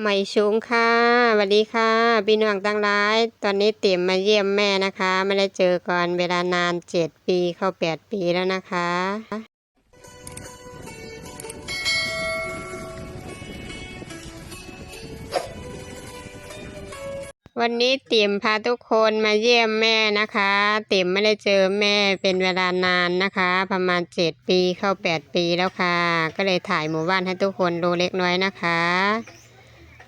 ไม่ชุงค่ะสวัสดีค่ะพี่น้องตั้งร้าย ตอนนี้เตี่ยมมาเยี่ยมแม่นะคะ ไม่ได้เจอก่อนเวลานานเจ็ดปีเข้าแปดปีแล้วนะคะ วันนี้เตี่ยมพาทุกคนมาเยี่ยมแม่นะคะเตี่ยมไม่ได้เจอแม่เป็นเวลานานนะคะ ประมาณเจ็ดปีเข้าแปดปีแล้วค่ะ ก็เลยถ่ายหมู่บ้านให้ทุกคนดูเล็กน้อยนะคะ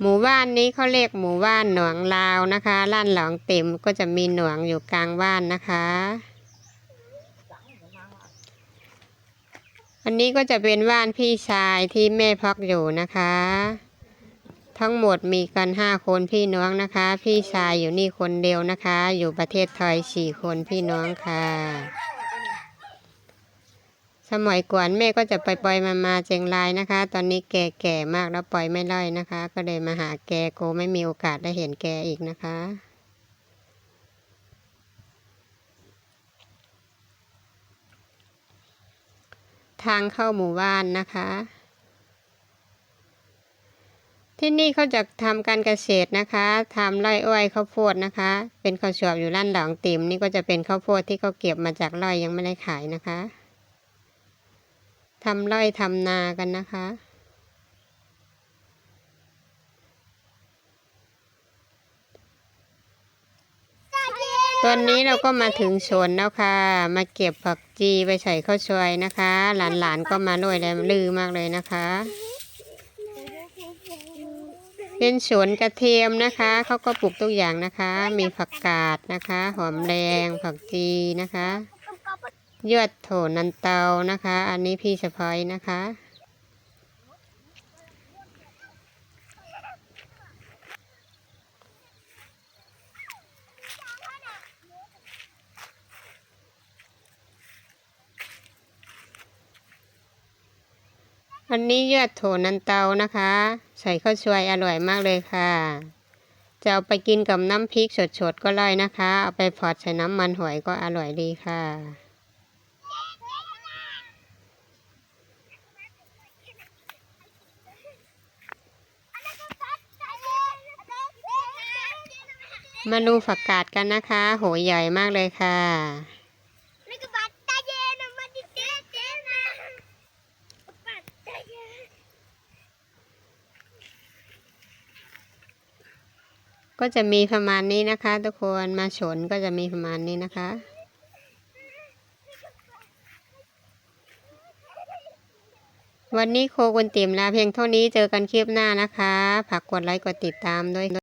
หมู่บ้านนี้เขาเรียกหมู่บ้านหนองลาวนะคะล้านหลองเต็มก็จะมีหนวงอยู่กลางบ้านนะคะ อันนี้ก็จะเป็นบ้านพี่ชายที่แม่พักอยู่นะคะ ทั้งหมดมีกันห้าคนพี่น้องนะคะ พี่ชายอยู่นี่คนเดียวนะคะ อยู่ประเทศไทยสี่คนพี่น้องค่ะ สมัยก่อนแม่ก็จะไปปล่อยมามาเจงรายนะคะ ตอนนี้แกแก่มากแล้วปล่อยไม่ไล่นะคะ ก็เลยมาหาแกโกไม่มีโอกาสได้เห็นแกอีกนะคะ ทางเข้าหมู่บ้านนะคะ ที่นี่เขาจะทำการเกษตรนะคะทำไร่อ้อยข้าวโพดนะคะ เป็นข้าวสอบอยู่ร้านหลังติ่มนี่ก็จะเป็นข้าวโพดที่เขาเก็บมาจากไร่ยังไม่ได้ขายนะคะ ทำไร่ทำนากันนะคะ ตอนนี้เราก็มาถึงสวนแล้วค่ะ มาเก็บผักจีไปใส่ข้าวซอยนะคะ หลานๆก็มาด้วยแล้วลือมากเลยนะคะ เป็นสวนกระเทียมนะคะ เขาก็ปลูกทุกอย่างนะคะ มีผักกาดนะคะ หอมแดงผักจีนะคะ ยอดโถนันเตานะคะ อันนี้พี่สะพอยนะคะ อันนี้ยอดโถนันเตานะคะ ใส่ข้าวช่วยอร่อยมากเลยค่ะ จะเอาไปกินกับน้ำพริกสดๆก็ได้นะคะ เอาไปพอดใส่น้ำมันหอยก็อร่อยดีค่ะ มาดูฝักกาดกันนะคะ โหใหญ่มากเลยค่ะ ก็จะมีประมาณนี้นะคะ ทุกคนมาชนก็จะมีประมาณนี้นะคะวันนี้โคกุนติ่มลาเพียงเท่านี้เจอกันคลิปหน้านะคะ ฝากกดไลค์กดติดตามด้วย